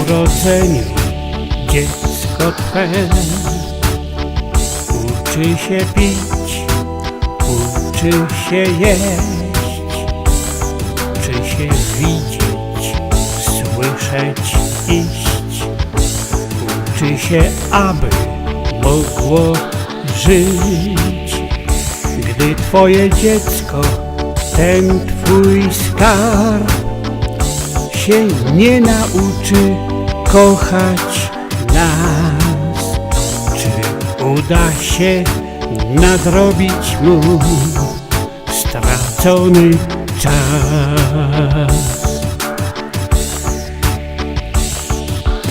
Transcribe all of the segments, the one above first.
urodzeniu dziecko Twe uczy się pić, uczy się jeść, uczy się widzieć, słyszeć, iść, uczy się, aby mogło żyć. Gdy Twoje dziecko, ten Twój skarb się nie nauczy kochać nas, czy uda się nadrobić mu stracony czas?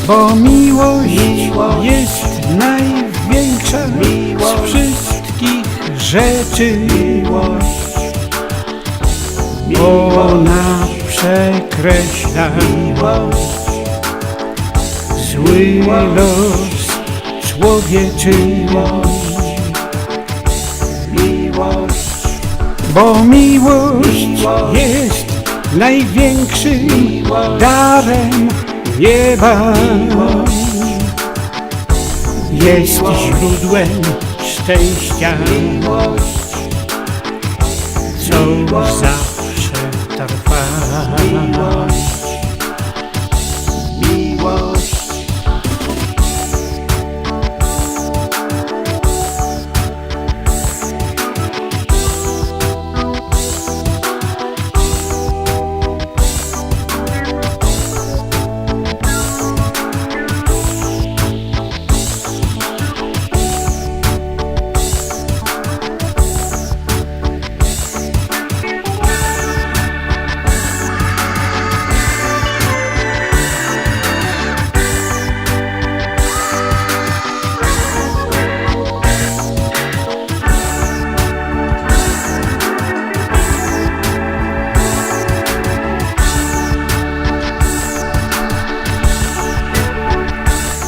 Bo miłość, jest największa z wszystkich rzeczy. Ona przekreśla zły los człowieczy. Bo miłość jest największym darem nieba. Jest źródłem szczęścia, co zawsze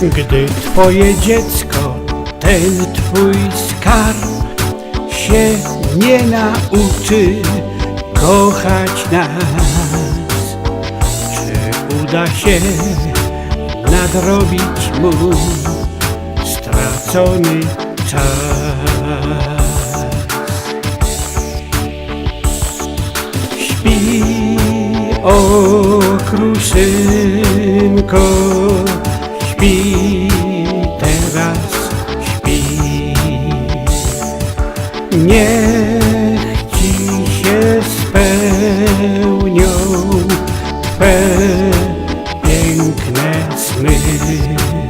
Gdy twoje dziecko, ten twój skarb się nie nauczy kochać nas, czy uda się nadrobić mu stracony czas? Śpi, o kruszynko, met me.